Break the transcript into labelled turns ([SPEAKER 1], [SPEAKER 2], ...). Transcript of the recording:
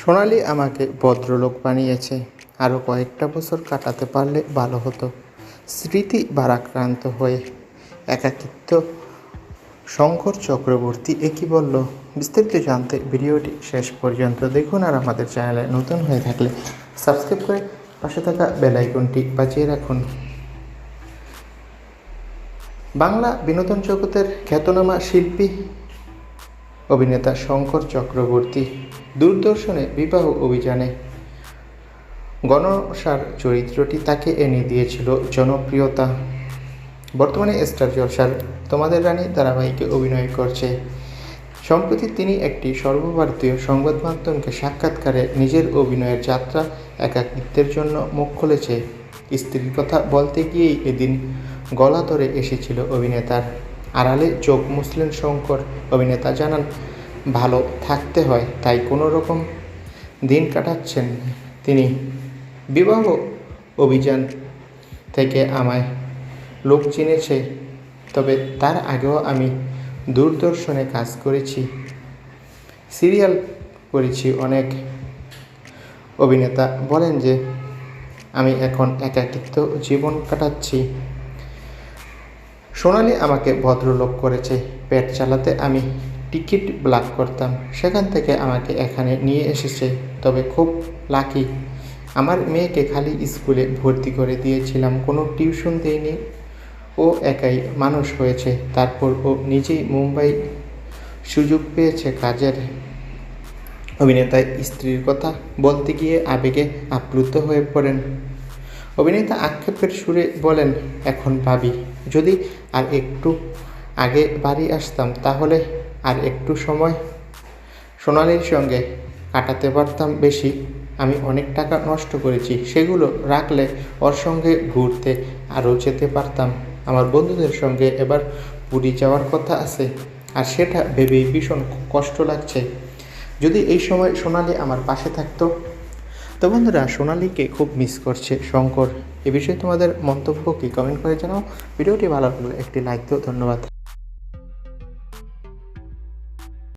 [SPEAKER 1] সোনালি আমাকে ভদ্রলোক বানিয়েছে। আরও কয়েকটা বছর কাটাতে পারলে ভালো হতো। স্মৃতি ভারাক্রান্ত হয়ে একাকিত্ব শঙ্কর চক্রবর্তী একই বলল, বিস্তারিত জানতে ভিডিওটি শেষ পর্যন্ত দেখুন আর আমাদের চ্যানেলে নতুন হয়ে থাকলে সাবস্ক্রাইব করে পাশে থাকা বেল আইকনটি বাজিয়ে রাখুন। বাংলা বিনোদন জগতের খ্যাতনামা শিল্পী অভিনেতা শঙ্কর চক্রবর্তী দূরদর্শনে বিবাহ অভিযানে। গণসার চরিত্রটি তাকে এনে দিয়েছিল জনপ্রিয়তা। বর্তমানে স্টার জলসার তোমাদের রানী ধারাবাহিকে অভিনয় করছে। সম্প্রতি তিনি একটি সর্বভারতীয় সংবাদ মাধ্যমকে সাক্ষাৎকারে নিজের অভিনয়ের যাত্রা, একাকিত্বের জন্য মুখ খুলেছে। স্ত্রীর কথা বলতে গিয়েই এদিন গলা ধরে এসেছিল অভিনেতার। আড়ালে চোখ মুসলিম শঙ্কর অভিনেতা জানান, ভালো থাকতে হয়, তাই কোনো রকম দিন কাটাচ্ছেন তিনি, বিবাহ অভিযান থেকে আমায় লোক চিনেছে, তবে তার আগেও আমি দূরদর্শনে কাজ করেছি, সিরিয়াল করেছি। অনেক অভিনেতা বলেন যে, আমি এখন একাকিত্ব জীবন কাটাচ্ছি। সোনালি আমাকে ভদ্রলোক করেছে। পেট চালাতে আমি টিকিট ব্লাক করতাম। সেখান থেকে আমাকে এখানে নিয়ে এসেছে। তবে খুব লাকি। আমার মেয়েকে খালি স্কুলে ভর্তি করে দিয়েছিলাম। কোনো টিউশন দিইনি ও একাই মানুষ হয়েছে। তারপর ও নিজেই মুম্বাই সুযোগ পেয়েছে কাজের। অভিনেতায় স্ত্রীর কথা বলতে গিয়ে আবেগে আপ্লুত হয়ে পড়েন। অভিনেতা আক্ষেপের সুরে বলেন, এখন ভাবি। যদি আর একটু আগে বাড়ি আসতাম, তাহলে আর একটু সময় সোনালির সঙ্গে কাটাতে পারতাম বেশি। আমি অনেক টাকা নষ্ট করেছি, সেগুলো রাখলে ওর সঙ্গে ঘুরতে আরও যেতে পারতাম। আমার বন্ধুদের সঙ্গে এবার পুরী যাওয়ার কথা আছে, আর সেটা ভেবেই ভীষণ কষ্ট লাগছে। যদি এই সময় সোনালি আমার পাশে থাকতো তো বন্ধুরা, সোনালিকে খুব মিস করছে শঙ্কর। এ বিষয়ে তোমাদের মন্তব্য কি? কমেন্ট করে জানাও। ভিডিওটি ভালো লাগলে একটি লাইক দিও। ধন্যবাদ।